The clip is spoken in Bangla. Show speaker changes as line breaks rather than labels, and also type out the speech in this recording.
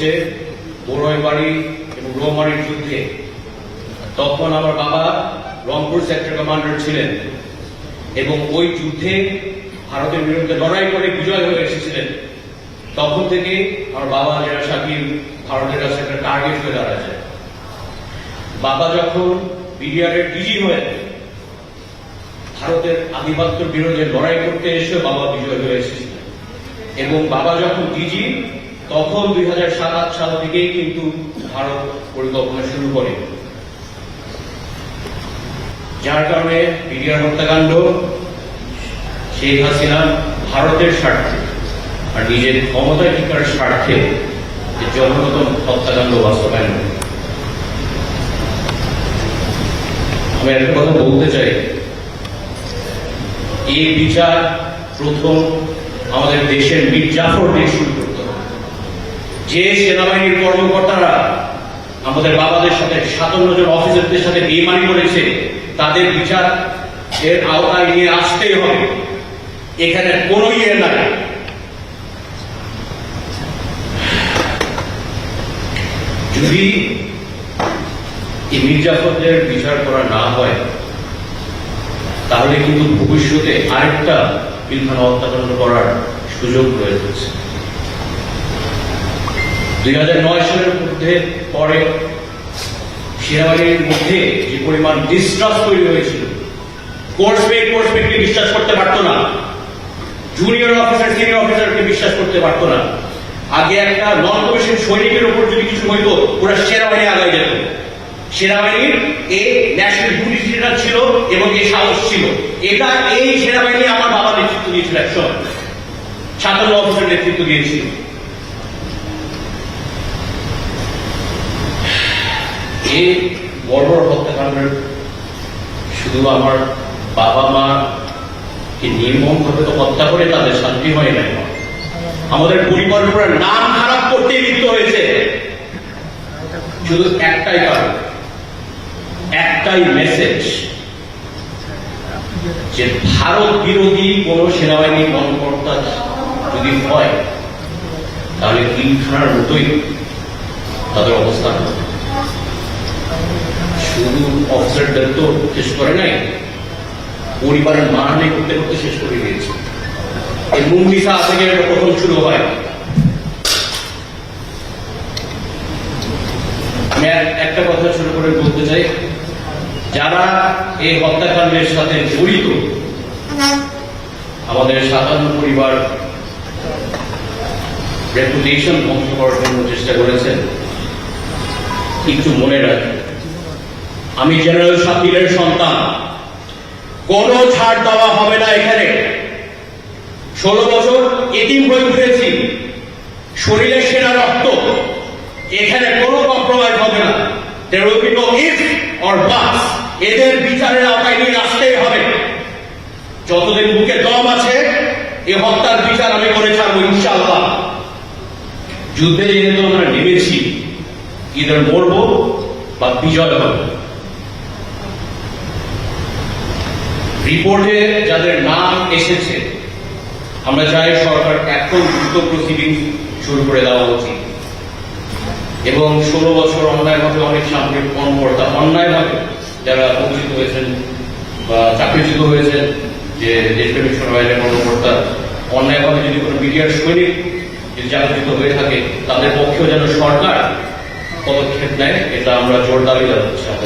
যে বড়ই বাড়ি এবং রোমারির যুদ্ধে তখন আমার বাবা রংপুর সেক্টর কমান্ডার ছিলেন এবং ওই যুদ্ধে ভারতের বিরুদ্ধে লড়াই করে বিজয় হয়ে এসেছিলেন। তখন থেকে আমার বাবা যেটা শাকিল ভারতের কাছে একটা টার্গেট হয়ে দাঁড়াচ্ছে। বাবা যখন বিডিআরের ডিজি হয়ে ভারতের আধিপত্যের বিরুদ্ধে লড়াই করতে এসে বাবা বিজয় হয়ে এসেছিলেন। এবং বাবা যখন ডিজি তখন দুই হাজার সাত আট সাল থেকেই কিন্তু ভারত পরিকল্পনা শুরু করে। যার কারণে বিডিআর হত্যাকাণ্ড, শেখ হাসিনা ভারতের স্বার্থে আর নিজের ক্ষমতা টিকার স্বার্থে জনগণ হত্যাকাণ্ড বাস্তবায়ন আমি একটা কথা বলতে চাই। এই বিচার প্রথম আমাদের দেশের মীর জাফর দিয়ে শুরু যে সেনাবাহিনীর কর্মকর্তারা আমাদের বাবাদের সাথে সাতান্ন জন অফিসারদের সাথে বেমানি করেছে, তাদের বিচার এর আওতায় নিয়ে আসতেই হবে। এখানে কোনো ইয়ে নাই। যদি মির্জাফরদের বিচার করা না হয়, তাহলে কিন্তু ভবিষ্যতে আরেকটা পিলখানা হত্যাকাণ্ড করার সুযোগ রয়ে যাচ্ছে। দুই হাজার নয় সালের মধ্যে পরে সেনাবাহিনীর মধ্যে যে পরিমাণ ডিস্ট্রাস্ট তৈরি হয়েছিল কোর্স পে কোর্স বিশ্বাস করতে পারতো না। জুনিয়র অফিসার সিনিয়র অফিসারকে বিশ্বাস করতে পারতো না। আগে একটা নন কমিশন সৈনিকের উপর যদি কিছু হইতো ওরা সেনাবাহিনী আগায় যেত। সেনাবাহিনীর এই ন্যাশনাল ডিউটিটা ছিল এবং এই সাহস ছিল। এটা এই সেনাবাহিনী আমার বাবা নেতৃত্ব দিয়েছিল একসময়। সাতান্ন অফিসার নেতৃত্ব দিয়েছিল। এই বড় হত্যাকাণ্ডের শুধু আমার বাবা মা কে নির্মম ভাবে তো হত্যা করে তাদের শান্তি হয় নাই আমাদের পরিবারের উপরে নাম খারাপ করতে লিপ্ত হয়েছে শুধু একটাই কারণ, একটাই মেসেজ যে ভারত বিরোধী কোন সেনাবাহিনী কর্মকর্তা যদি হয়, তাহলে তিনখানার মতোই তাদের অবস্থান হবে। শুধু অফিসারদের তো শেষ করে নাই। পরিবারের মানহানি করতে করতে শেষ করে দিয়েছে। এই মুন্ডিসা থেকে এটা প্রথম শুরু হয়। আমি একটা কথা শুরু করে বলতে চাই। যারা এই হত্যাকাণ্ডের সাথে জড়িত, আমাদের সাধারণ পরিবার রেপুটেশন ধ্বংস করার জন্য চেষ্টা করেছেন। কিছু মনে রাখি আমি জেনারেল শাকিলের সন্তান। কোনো ছাড় দেওয়া হবে না এখানে। ষোলো বছর এটিম হয়ে উঠেছি। শরীরে সেরা রক্ত। এখানে কোনো কম্প্রোমাইজ হবে না। Will be no if or buts. এদের বিচারের আওতায় নিয়ে আসতেই হবে। যতদিন বুকে দম আছে, এ হত্যার বিচার আমি করে ছাড়বো, ইনশাআল্লাহ। যুদ্ধে যেহেতু আমরা নেমেছি ইদার মরবো বা বিজয় হবে। রিপোর্টে যাদের নাম এসেছে, আমরা চাই সরকার এখন দ্রুত প্রসিডিং শুরু করে দেওয়া উচিত। এবং ষোলো বছর অন্যায়ভাবে অনেক সামরিক কর্মকর্তা অন্যায়ভাবে যারা বঞ্চিত হয়েছেন বা চাকরিচ্যুত হয়েছেন, যে দেশপ্রেমিক সেনাবাহিনীর কর্মকর্তা, অন্যায়ভাবে যদি কোনো মিডিয়ার সৈনিক যদি চাকরিচ্যুত হয়ে থাকে, তাদের পক্ষেও যেন সরকার পদক্ষেপ নেয়, এটা আমরা জোর দাবি জানাচ্ছি